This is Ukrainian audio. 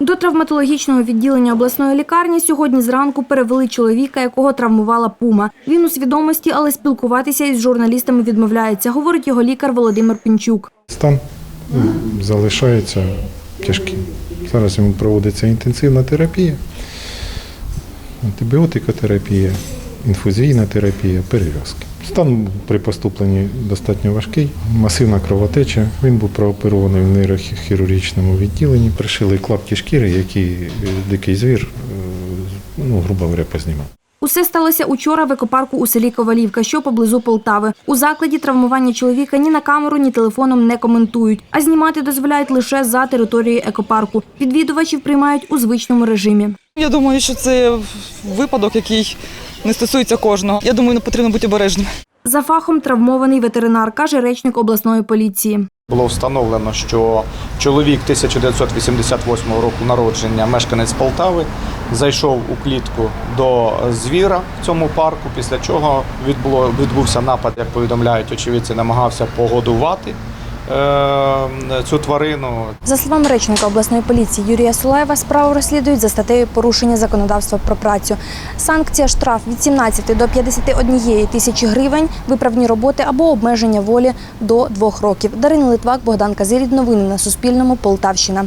До травматологічного відділення обласної лікарні сьогодні зранку перевели чоловіка, якого травмувала пума. Він у свідомості, але спілкуватися із журналістами відмовляється, говорить його лікар Володимир Пінчук. Стан ну, залишається тяжким. Зараз йому проводиться інтенсивна терапія, антибіотикотерапія, інфузійна терапія, перев'язки. Стан при поступленні достатньо важкий, масивна кровотеча. Він був прооперований в нейрохірургічному відділенні. Пришили клапті шкіри, які е, дикий звір, е, ну, грубо говоря, познімав. Усе сталося учора в екопарку у селі Ковалівка, що поблизу Полтави. У закладі травмування чоловіка ні на камеру, ні телефоном не коментують, а знімати дозволяють лише за територією екопарку. Відвідувачів приймають у звичному режимі. Я думаю, що це випадок, який не стосується кожного. Я думаю, потрібно бути обережним. За фахом травмований ветеринар, каже речник обласної поліції. Було встановлено, що чоловік 1988 року народження, мешканець Полтави, зайшов у клітку до звіра в цьому парку, після чого відбуло, відбувся напад, як повідомляють очевидці, намагався погодувати цю тварину. За словами речника обласної поліції Юрія Сулаєва, справу розслідують за статтею порушення законодавства про працю. Санкція штраф від 17 до 51 тисячі гривень, виправні роботи або обмеження волі до двох років. Дарина Литвак, Богдан Казирід. Новини на Суспільному. Полтавщина.